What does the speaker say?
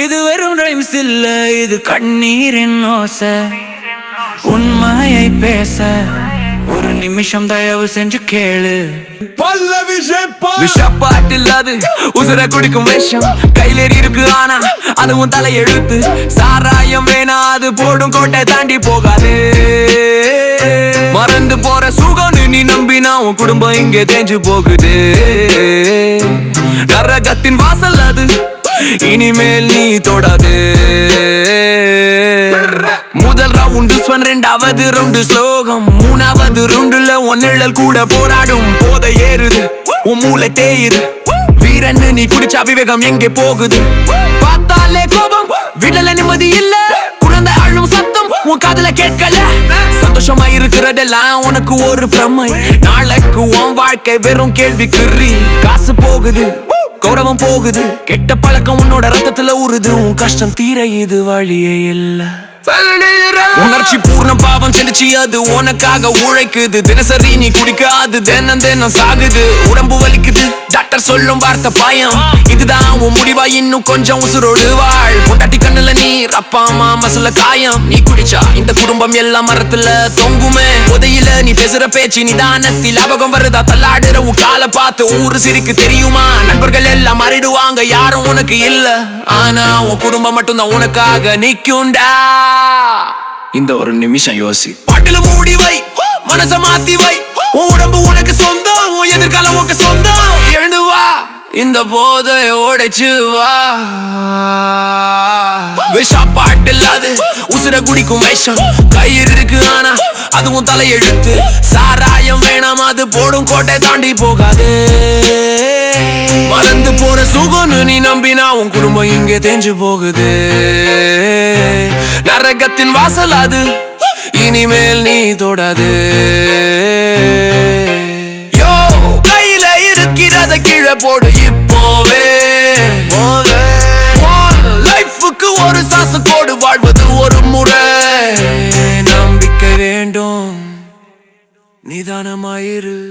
இது வெறும் ரைம்ஸ் இல்ல இது கண்ணீரின் ஓசை. உண்மையை பேச ஒரு நிமிஷம் தயவு செஞ்சு கேளு. பல்லவி ஷேப்பா விஷப்பாட்டில் அது உசுர குடிக்கும் விஷம். கையிலேறி இருக்கு ஆனா அதுவும் தலையெழுத்து சாராயம் வேணா அது போடும் கோட்டை தாண்டி போகாது. மறந்து போற சுகம்னு நீ நம்பினா உன் குடும்பம் இங்கே தேஞ்சு போகுது. நரகத்தின் வாசல் அது இனிமேல் நீ தொடாது. முதல் ரவுண்டு ஸ்வன் ரெண்டாவது ரவுண்டு ஸ்லோகம். மூணாவது ரவுண்டுல ஒன்னிழல் கூட போராடும். போத ஏறுது உன் மூளை தேயுது. வீரன்னு நீ குடிச்சா விவேகம் எங்கே போகுது? பார்த்தாலே கோபம் விடல நிம்மதி இல்ல. குழந்தை அழும் சத்தம் உன் காதல கேட்கல. சந்தோஷமா இருக்கிறதெல்லாம் உனக்கு ஒரு பிரமை. நாளைக்கு உன் வாழ்க்கை வெறும் கேள்விக்குறி. காசு போகுது. கௌரவம் போகுது. கெட்ட பழக்கம் உன்னோட ரத்தத்துல உருது உன் கஷ்டம் தீர இது வழியே இல்ல. உணர்ச்சி பூர்ண பாவம் செலுச்சி அது உனக்காக உழைக்குது. தினசரி நீ குடிக்காது. தினம் தினம் சாகுது. உடம்பு வலிக்குது. டாக்டர் சொல்லும் வார்த்தை பாயம். இதுதான் உன் முடிவா? இன்னும் கொஞ்சம் உசுரோடு வாழ். பொண்டாட்டி கண்ணுல நீர் அப்பா அம்மா மசுல காயம். நீ குடிச்சா இந்த குடும்பம் எல்லாம் மரத்துல தொங்குமே. உதையில நீ பேசுற பேச்சு நிதானத்தில் லாபகம் வருதா? தள்ளாடுற காலை பார்த்து ஊரு சிரிக்கு தெரியுமா? நண்பர்கள் எல்லாம் மாறிடுவாங்க யாரும் உனக்கு இல்ல. ஆனா உன் குடும்பம் மட்டும்தான் உனக்காக நிக்கும்டா. இந்த ஒரு நிமிஷம் யோசி. பாட்டுல மூடி வை மனச மாத்தி வை. உன் உடம்பு உனக்கு சொந்தம் எதிர்காலம் உனக்கு இந்த போதை உடைச்சு வா. விஷா பாட்டு இல்லாது உசுர குடிக்கும் விஷம். கயிறு இருக்கு ஆனா அதுவும் தலையெழுத்து. சாராயம் வேணாம் அது போடும் கோட்டை தாண்டி போகாது. மறந்து போற சுகம்னு நீ நம்பினா உன் குடும்பம் இங்கே தேஞ்சு போகுது. நரகத்தின் வாசல் அது இனிமேல் நீ தொடாது. போடு இப்போவே. லைஃபுக்கு ஒரு சாசு கோடு வாழ்வது ஒரு முறை. நம்பிக்கை வேண்டும். நிதானமாயிரு.